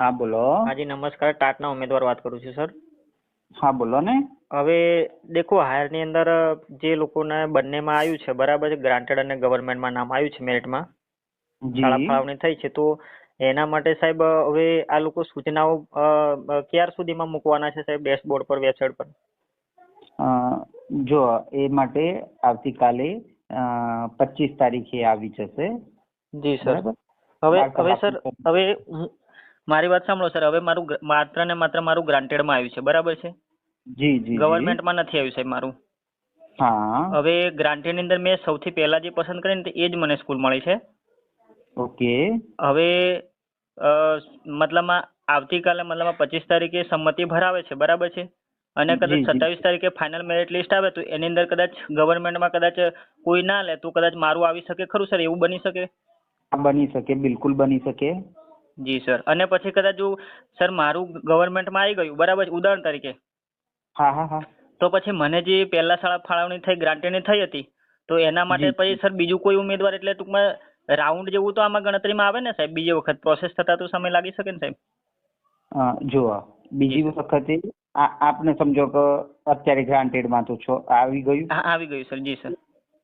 હા બોલો. હાજી નમસ્કાર. ટાટના ઉમેદવાર વાત કરું છું સર. હા બોલો ને. હવે દેખો હાયરની અંદર જે લોકોને બંનેમાં આવ્યું છે બરાબર છે ગ્રાન્ટેડ અને ગવર્મેન્ટમાં નામ આવ્યું છે મેરિટમાં. શાળા ફાળવણી થઈ છે તો એના માટે સાહેબ હવે આ લોકો સૂચનાઓ ક્યાર સુધીમાં મૂકવાના છે સાહેબ ડેશબોર્ડ પર વેબસાઇટ પર? અ, જો એ માટે આવતીકાલે પચીસ તારીખે આવી જશે. જી સર. હવે હવે સર હવે મારી વાત સાંભળો સર હવે મારું માત્ર ને માત્ર મારું ગ્રાન્ટેડમાં આવ્યું છે. બરાબર છે? જી જી. ગવર્મેન્ટમાં નથી આવ્યું સાહેબ મારું. હા. હવે ગ્રાન્ટેડની અંદર મેં સૌથી પહેલા જે પસંદ કરીને ને એ જ મને સ્કૂલ મળી છે. ઓકે. હવે અ, મતલબમાં આવતીકાલે મતલબમાં પચીસ તારીખે સંમતિ ભરાવે છે. બરાબર છે? અને કદાચ સત્તાવીસ તારીખે ફાઇનલ મેરિટ લિસ્ટ આવે તો એની અંદર કદાચ ગવર્મેન્ટમાં કદાચ કોઈ ના લે તો કદાચ મારું આવી શકે ખરું સર એવું બની શકે? બની શકે. બિલકુલ બની શકે. જી સર. અને પછી કદાચ જો સર મારું ગવર્મેન્ટમાં આવી ગયું બરાબર ઉદાહરણ તરીકે. હા હા હા. તો પછી મને જે પહેલા શાળા ફાળવણી થઈ ગ્રાન્ટેડની થઈ હતી તો એના માટે પછી સર બીજું કોઈ ઉમેદવાર એટલે ટૂંકમાં રાઉન્ડ જેવું તો આમાં ગણતરીમાં આવે ને સાહેબ? બીજી વખત પ્રોસેસ થતા તો સમય લાગી શકે ને સાહેબ? જુઓ બીજી વખતે આપને સમજો કે અત્યારે ગ્રાન્ટેડમાં તો છો આવી ગયું? હા આવી ગયું સર. જી સર.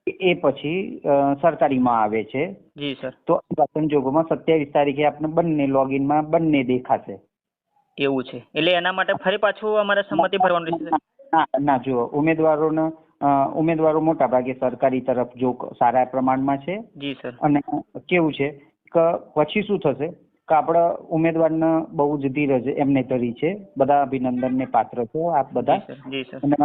એ પછી સરકારીમાં આવે છે. જી સર. તો સંજોગોમાં સત્યાવીસ તારીખે આપણે બંને લોગિનમાં બંને દેખાશે. એવું છે. એટલે એના માટે ફરી પાછું અમારે સંમતિ ભરવાનું રહેશે ના ના જુઓ ઉમેદવારોને ઉમેદવારો મોટા ભાગે સરકારી તરફ જો સારા પ્રમાણમાં છે. જી સર. અને કેવું છે કે પછી શું થશે કે આપણા ઉમેદવારને બહુ જ ધીરજ એમને ધરી છે. બધા અભિનંદનને પાત્ર છે આપ બધા. અને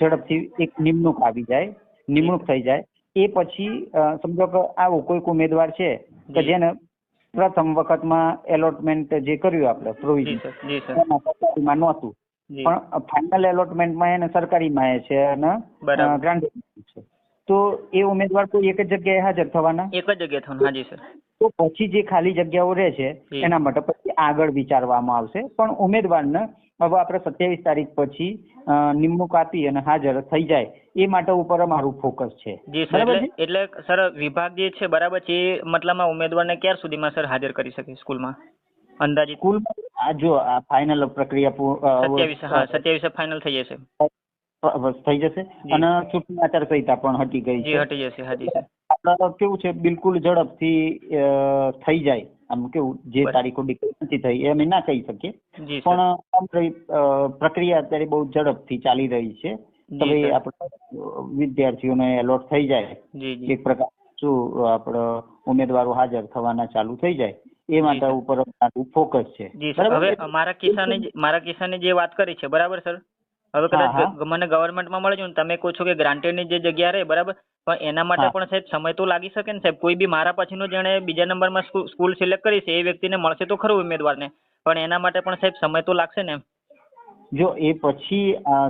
ઝડપથી એક નિમણૂક આવી જાય. નિમણૂક થઈ જાય. એ પછી સમજો કે આવો કોઈક ઉમેદવાર છે કે જેને પ્રથમ વખતમાં એલોટમેન્ટ જે કર્યું આપણે પ્રોવિઝન નહોતું. પણ ફાઇનલ એલોટમેન્ટમાં એને સરકારીમાં એ છે અને બરાબર. છે. તો એ ઉમેદવાર કોઈ એક જ જગ્યાએ હાજર થવાના? એક જ જગ્યાએ થવાનું હાજી સર. તો પછી જે ખાલી જગ્યાઓ રહે છે એના માટે પછી આગળ વિચારવામાં આવશે. પણ ઉમેદવારને હવે આપણે સત્યાવીસ તારીખ પછી નિમણૂક આપી અને હાજર થઈ જાય. એ માટે ઉપર મારું ફોકસ છે. જી સર એટલે સર વિભાગ જે છે બરાબર છે એ મતલબમાં ઉમેદવારને ક્યાર સુધીમાં સર હાજર કરી શકે સ્કૂલમાં? અંદાજિત? સ્કૂલ આ જો આ ફાઇનલ પ્રક્રિયા સત્યાવીસ હા સત્યાવીસે ફાઇનલ થઈ જશે. થઈ જશે. અને ચૂંટણી આચાર સંહિતા પણ હટી ગઈ છે. હટી જશે હાજી સર કેવું છે બિલકુલ ઝડપથી થઈ જાય. આમ કેવું જે તારીખો ડિક્લેર નથી થઈ એ અમે ના કહી શકીએ. પણ પ્રક્રિયા અત્યારે બહુ ઝડપથી ચાલી રહી છે. તો ભાઈ આપણે વિદ્યાર્થીઓને એલોટ થઈ જાય એક પ્રકાર શું આપણે ઉમેદવારો હાજર થવાના ચાલુ થઈ જાય એ માટે ઉપર ફોકસ છે. જી સર. હવે મારા કિસ્સાને મારા કિસ્સાને જે વાત કરી છે બરાબર સર? હવે કદાચ મને ગવર્મેન્ટમાં મળે છે તમે કહો છો કે ગ્રાન્ટેડની જે જગ્યા રહે બરાબર? પણ એના માટે પણ સાહેબ સમય તો લાગી શકે ને સાહેબ. કોઈ બી મારા પછીનો જેણે બીજા નંબરમાં સ્કૂલ સિલેક્ટ કરી છે એ વ્યક્તિને મળશે તો ખરું ઉમેદવારને. પણ એના માટે પણ સાહેબ સમય તો લાગશે ને જો એ પછી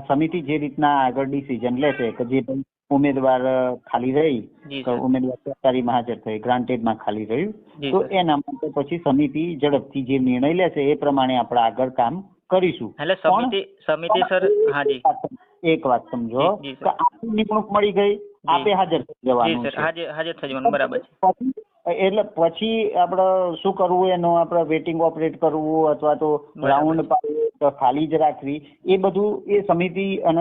સમિતિ જે રીતના આગળ ડિસિઝન લેશે કે જે ઉમેદવાર ખાલી રહી ઉમેદવાર સરકારીમાં હાજર થઈ ગ્રાન્ટેડમાં ખાલી રહ્યું તો એના માટે પછી સમિતિ ઝડપથી જે નિર્ણય લેશે એ પ્રમાણે આપણે આગળ કામ કરીશું. એટલે સમિતિ સમિતિ સર હાજી એક વાત સમજો. કે આપની નિમણૂક મળી ગઈ આપે હાજર થઈ જવાનું છે. હાજર હાજર થઈ જવાનું બરાબર છે. પછી એટલે પછી આપણે શું કરવું એનું આપણે વેટિંગ ઓપરેટ કરવું અથવા તો. રાઉન્ડ પાડવું ખાલી જ રાખવી એ બધું એ સમિતિ અને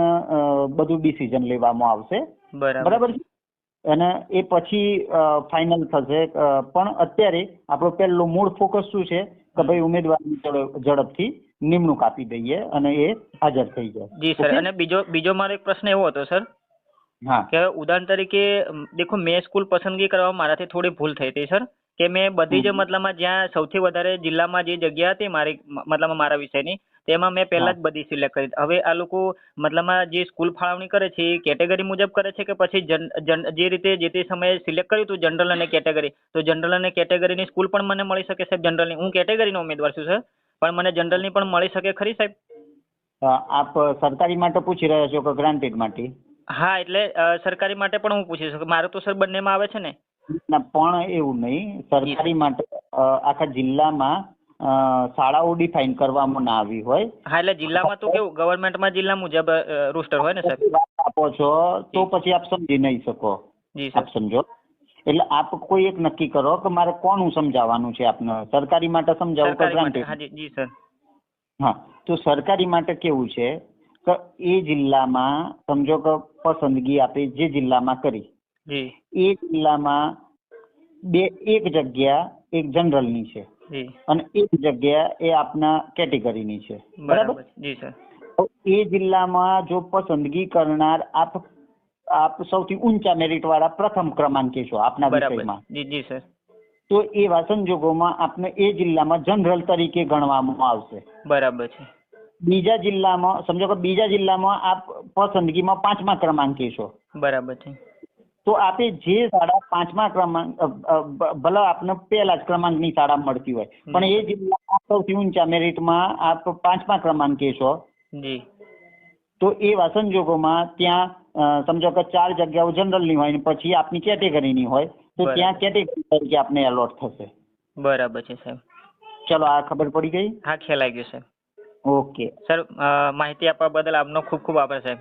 બધું ડિસિઝન લેવામાં આવશે. બરાબર. છે? અને એ પછી ફાઇનલ થશે. પણ અત્યારે આપણો પહેલો મૂળ ફોકસ શું છે? કે ભાઈ ઉમેદવારની ઝડપ- ઝડપથી નિમણૂક આપી દઈએ અને એ હાજર થઈ જાય. જી સર. અને બીજો બીજો મારો એક પ્રશ્ન એવો હતો સર. હા. કે ઉદાહરણ તરીકે દેખો મેં સ્કૂલ પસંદગી કરવામાં મારાથી થોડી ભૂલ થઈ હતી સર. કે મેં બધી જ મતલબમાં જ્યાં સૌથી વધારે જિલ્લામાં જે જગ્યા હતી મારી મતલબમાં મારા વિષયની તેમાં મેં પહેલા જ બધી સિલેક્ટ કરી હવે આ લોકો મતલબમાં જે સ્કૂલ ફાળવણી કરે છે એ કેટેગરી મુજબ કરે છે કે પછી જે રીતે જે તે સમયે સિલેક્ટ કર્યું હતું જનરલ અને કેટેગરી તો જનરલ અને કેટેગરીની સ્કૂલ પણ મને મળી શકે સાહેબ જનરલની. હું કેટેગરીનો ઉમેદવાર છું સર પણ મને જનરલની પણ મળી શકે ખરી સાહેબ? આપ સરકારી માટે પૂછી રહ્યા છો કે ગ્રાન્ટેડ માટે? હા એટલે સરકારી માટે પણ હું પૂછી શકું. મારું તો સર બંનેમાં આવે છે ને. ના પણ એવું નહીં. સરકારી માટે આખા જિલ્લામાં શાળાઓ ડિફાઇન કરવામાં ના આવી હોય. હા એટલે જિલ્લામાં તો કેવું ગવર્મેન્ટમાં જિલ્લા મુજબ રૂસ્ટર હોય ને સર આપો છો તો પછી આપ સમજી નહીં શકો. જી આપ સમજો. એટલે આપ કોઈ એક નક્કી કરો કે મારે કોનું સમજાવવાનું છે આપને? સરકારી માટે સમજાવવું કે સરકારી ગ્રાન્ટેડ? જી સર. હા તો સરકારી માટે કેવું છે કે એ જિલ્લામાં સમજો કે પસંદગી આપે જે જિલ્લામાં કરી. જી. એ જિલ્લામાં બે એક જગ્યા એક જનરલની છે. જી. અને એક જગ્યા એ આપના કેટેગરીની છે. બરાબર? બરાબર. જી સર. એ જિલ્લામાં જો પસંદગી કરનાર આપ આપ સૌથી ઊંચા મેરિટ વાળા પ્રથમ ક્રમાંકે છો આપના વિષયમાં. જી જી સર. તો એવા સંજોગોમાં આપને એ જિલ્લામાં જનરલ તરીકે ગણવામાં આવશે. બરાબર છે. બીજા જિલ્લામાં સમજો કે બીજા જિલ્લામાં આપ પસંદગીમાં પાંચમા ક્રમાંકે છો. બરાબર છે. તો આપે જે શાળા પાંચમા ક્રમાંક ભલે આપને પહેલા જ ક્રમાંકની શાળા મળતી હોય પણ એ જિલ્લા સૌથી ઊંચા મેરિટમાં આપ પાંચમા ક્રમાંકે છો. જી. તો એવા સંજોગોમાં ત્યાં સમજો કે ચાર જગ્યાઓ જનરલની હોય ને પછી આપની કેટેગરીની હોય તો ત્યાં કેટેગરી તરીકે આપને એલોટ થશે. બરાબર છે સાહેબ. ચલો આ ખબર પડી ગઈ? હા ખ્યાલ આવી ગયો સાહેબ. ઓકે. સર માહિતી આપવા બદલ આપનો ખૂબ ખૂબ આભાર સાહેબ.